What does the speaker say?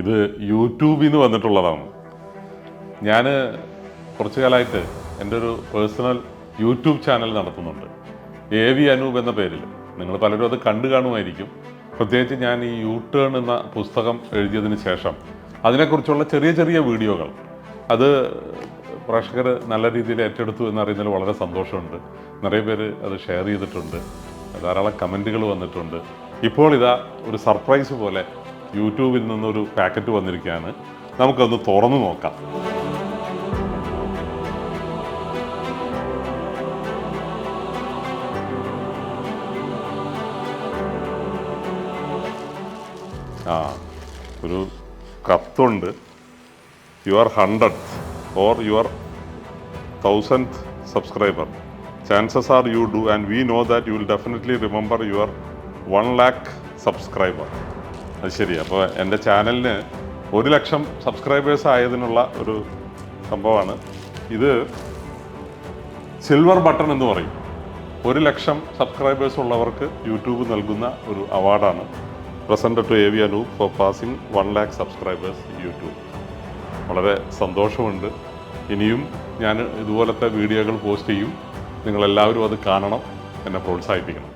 ഇത് യൂട്യൂബിൽ നിന്ന് വന്നിട്ടുള്ളതാണ്. ഞാൻ കുറച്ചു കാലമായിട്ട് എന്റെ ഒരു പേഴ്സണൽ യൂട്യൂബ് ചാനൽ നടത്തുന്നുണ്ട്. എ വി അനൂപ് എന്ന പേരിൽ നിങ്ങൾ പലരും അത് കണ്ടു കാണുമായിരിക്കും. പ്രത്യേകിച്ച് ഞാൻ ഈ യൂ ടേൺ എന്ന പുസ്തകം എഴുതിയതിന് ശേഷം അതിനെക്കുറിച്ചുള്ള ചെറിയ ചെറിയ വീഡിയോകൾ. അത് പ്രേക്ഷകർ നല്ല രീതിയിൽ ഏറ്റെടുത്തു എന്നറിയുന്നതിൽ വളരെ സന്തോഷമുണ്ട്. നിറയെ പേര് അത് ഷെയർ ചെയ്തിട്ടുണ്ട്. ധാരാളം കമന്റുകൾ വന്നിട്ടുണ്ട്. ഇപ്പോൾ ഇതാ ഒരു സർപ്രൈസ് പോലെ യൂട്യൂബിൽ നിന്നൊരു പാക്കറ്റ് വന്നിരിക്കുകയാണ്. നമുക്കൊന്ന് തുറന്നു നോക്കാം. ആ ഒരു കത്തുണ്ട്. Your hundred or your thousand subscriber chances are you do and we know that you will definitely remember your one lakh subscriber അത് ശരി അപ്പോൾ എന്റെ ചാനലിന് ഒരു ലക്ഷം സബ്സ്ക്രൈബേഴ്സ് ആയതിനുള്ള ഒരു സംഭവമാണ്. ഇത് സിൽവർ ബട്ടൺ എന്ന് പറയും. ഒരു ലക്ഷം സബ്സ്ക്രൈബേഴ്സ് ഉള്ളവർക്ക് യൂട്യൂബ് നൽകുന്ന ഒരു അവാർഡാണ് present to A V Anoop for passing one lakh subscribers YouTube. വളരെ സന്തോഷമുണ്ട്. ഇനിയും ഞാൻ ഇതുപോലത്തെ വീഡിയോകൾ പോസ്റ്റ് ചെയ്യും. നിങ്ങളെല്ലാവരും അത് കാണണം. എന്നെ പ്രോത്സാഹിപ്പിക്കണം.